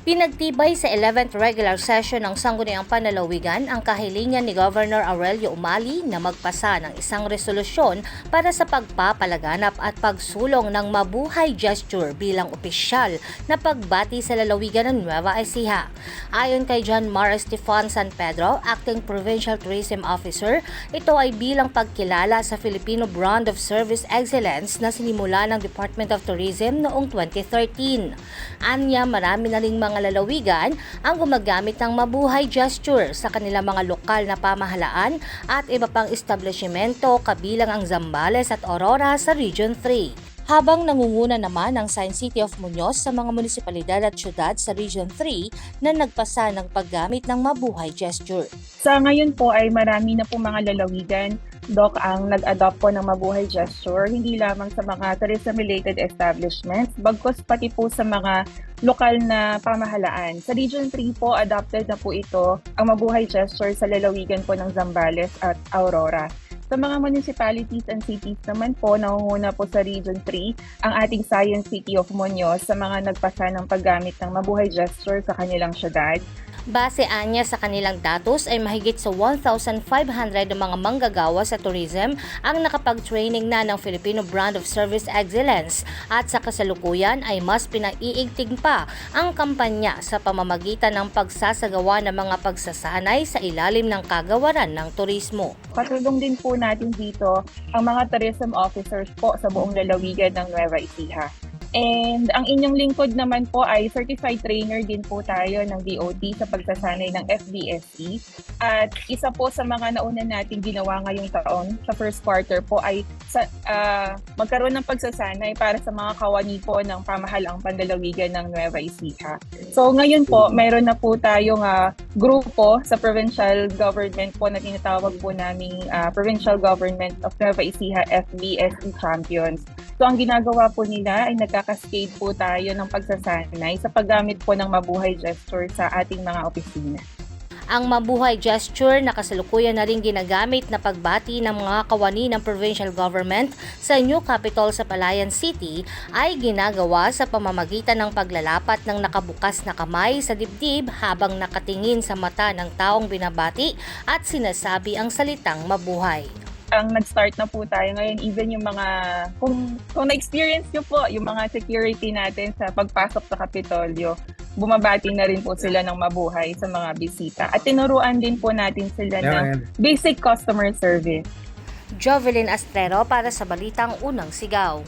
Pinagtibay sa 11th regular session ng Sangguniang Panalawigan ang kahilingan ni Governor Aurelio Umali na magpasa ng isang resolusyon para sa pagpapalaganap at pagsulong ng mabuhay gesture bilang opisyal na pagbati sa lalawigan ng Nueva Ecija. Ayon kay John Mar Estefan San Pedro, Acting Provincial Tourism Officer, ito ay bilang pagkilala sa Filipino Brand of Service Excellence na sinimula ng Department of Tourism noong 2013. Anya, marami na ring mga lalawigan ang gumagamit ng mabuhay gesture sa kanilang mga lokal na pamahalaan at iba pang establishmento kabilang ang Zambales at Aurora sa Region 3 habang nangunguna naman ang Science City of Muñoz sa mga munisipalidad at syudad sa Region 3 na nagpasa ng paggamit ng mabuhay gesture. Sa ngayon po ay marami na po mga lalawigan, Doc, ang nag-adopt po ng mabuhay gesture, hindi lamang sa mga tourism-related establishments, bagkus pati po sa mga lokal na pamahalaan. Sa Region 3 po, adopted na po ito ang mabuhay gesture sa lalawigan po ng Zambales at Aurora. Sa mga municipalities and cities naman po, nangunguna po sa Region 3 ang ating Science City of Muñoz sa mga nagpasa ng paggamit ng mabuhay gesture sa kanilang syudad. Base anya sa kanilang datos ay mahigit sa 1,500 na mga manggagawa sa tourism ang nakapag-training na ng Filipino Brand of Service Excellence at sa kasalukuyan ay mas pinaiigting pa ang kampanya sa pamamagitan ng pagsasagawa ng mga pagsasanay sa ilalim ng kagawaran ng turismo. Patulong din po natin dito ang mga tourism officers po sa buong lalawigan ng Nueva Ecija. And ang inyong lingkod naman po ay certified trainer din po tayo ng DOT sa pagsasanay ng FBSC. At isa po sa mga nauna natin ginawa ngayong taon sa first quarter po ay sa, ah, magkaroon ng pagsasanay para sa mga kawani po ng pamahalaang pandalawigan ng Nueva Ecija. So ngayon po, mayroon na po tayong ah, grupo sa provincial government po na tinatawag po naming ah, Provincial Government of Nueva Ecija FBSC Champions. So ang ginagawa po nila ay nagkakascade po tayo ng pagsasanay sa paggamit po ng mabuhay gesture sa ating mga opisina. Ang mabuhay gesture na kasalukuyan na rin ginagamit na pagbati ng mga kawani ng provincial government sa new capital sa Palayan City ay ginagawa sa pamamagitan ng paglalapat ng nakabukas na kamay sa dibdib habang nakatingin sa mata ng taong binabati at sinasabi ang salitang mabuhay. Ang nag-start na po tayo ngayon, even yung mga, kung, kung na-experience nyo po, yung mga security natin sa pagpasok sa Kapitolyo, bumabati na rin po sila ng mabuhay sa mga bisita. At tinuruan din po natin sila ng basic customer service. Jovelyn Astrero para sa Balitang Unang Sigaw.